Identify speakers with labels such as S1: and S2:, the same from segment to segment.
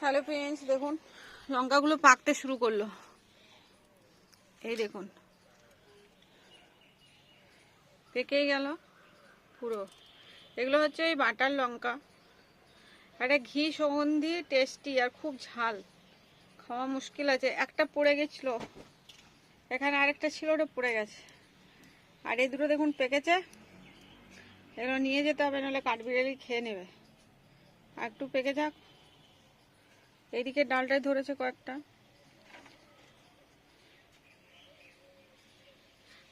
S1: Hello friends দেখুন, লঙ্কাগুলো পাকতে শুরু করল। এই দেখুন, পেকেই গেল পুরো। এগুলো হচ্ছে ওই বাটার লঙ্কা। একটা ঘি সুগন্ধি টেস্টি আর খুব ঝাল। খাওয়া মুশকিল আছে। একটা পড়ে গেছিল। এখানে আরেকটা ছিল, ওটা পড়ে গেছে। আর এই দুটো দেখুন পেকেছে। এগুলো নিয়ে যেতে হবে, নাহলে কাঠবিড়ালি খেয়ে নেবে। আর একটু পেকে যাক। এইদিকে ডালটাই ধরেছে কয়েকটা।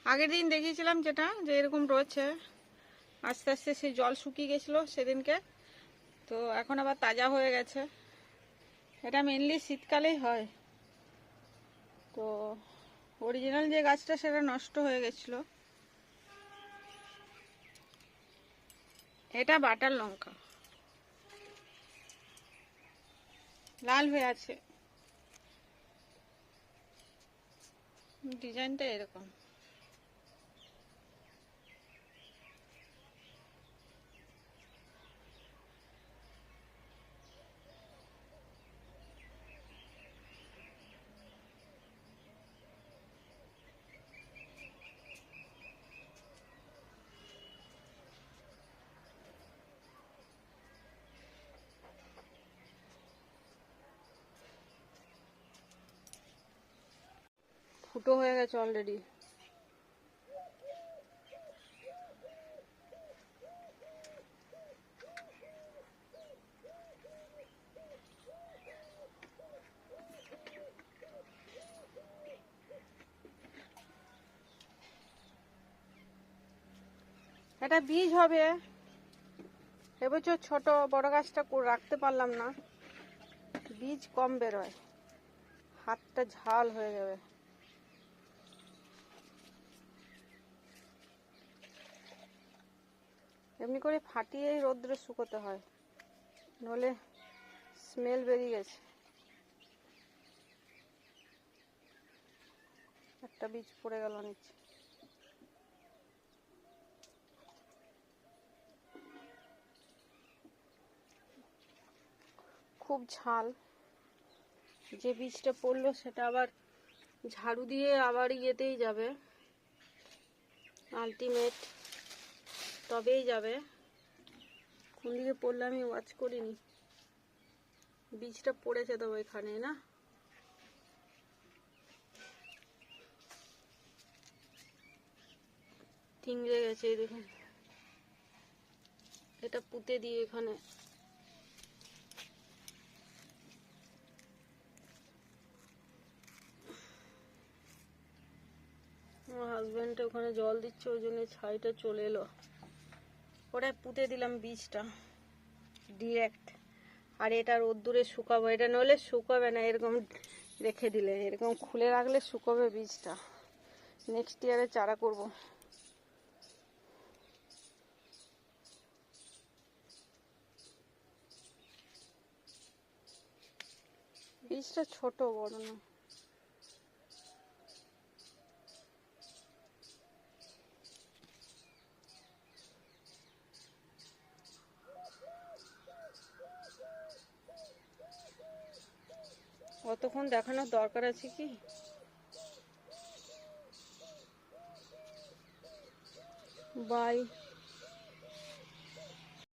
S1: আগের দিন দেখিয়েছিলাম যেটা, যে এরকম রয়েছে। আস্তে আস্তে সেই জল শুকিয়ে গেছিল সেদিনকে। তো এখন আবার তাজা হয়ে গেছে। এটা মেনলি শীতকালেই হয়। তো অরিজিনাল যে গাছটা, সেটা নষ্ট হয়ে গেছিল। এটা বাটার লঙ্কা। লাল হয়ে আছে। ডিজাইনটা এরকম। ফুটো হয়ে গেছে অলরেডি এটা বীজ হবে। এবছর ছোট বড় গাছটা রাখতে পারলাম না। বীজ কম বেরোয়। হাতটা ঝাল হয়ে যাবে। এমনি করে ফাটিয়ে রোদ্রে শুকোতে হয়। নলে স্মেল বেরিয়ে গেছে। একটা বীজ পড়ে গেল নিচে। খুব ঝাল। যে বীজটা পড়ল সেটা আবার ঝাড়ু দিয়ে আবার ইয়েতেই যাবে। আলটিমেট তবেই যাবে। কোন দিকে পড়লে আমি ওয়াচ করিনি। বীজটা পড়েছে তো ওইখানে, না? টিংড়ে গেছে দেখুন। এটা পুঁতে দিয়ে এখানে। আমার হাজব্যান্ড ওখানে জল দিচ্ছে, ওই জন্য ছাইটা চলে এলো। ওটা পুঁতে দিলাম বীজটা ডিরেক্ট আর এটা রোদ্দুরে শুকাবো, এটা নইলে শুকাবে না, এরকম রেখে দিলে, এরকম খুলে রাখলে শুকাবে বীজটা। নেক্সট ইয়ারে চারা করব। বীজটা ছোট বড় না। অতক্ষণ দেখানোর দরকার আছে কি? বাই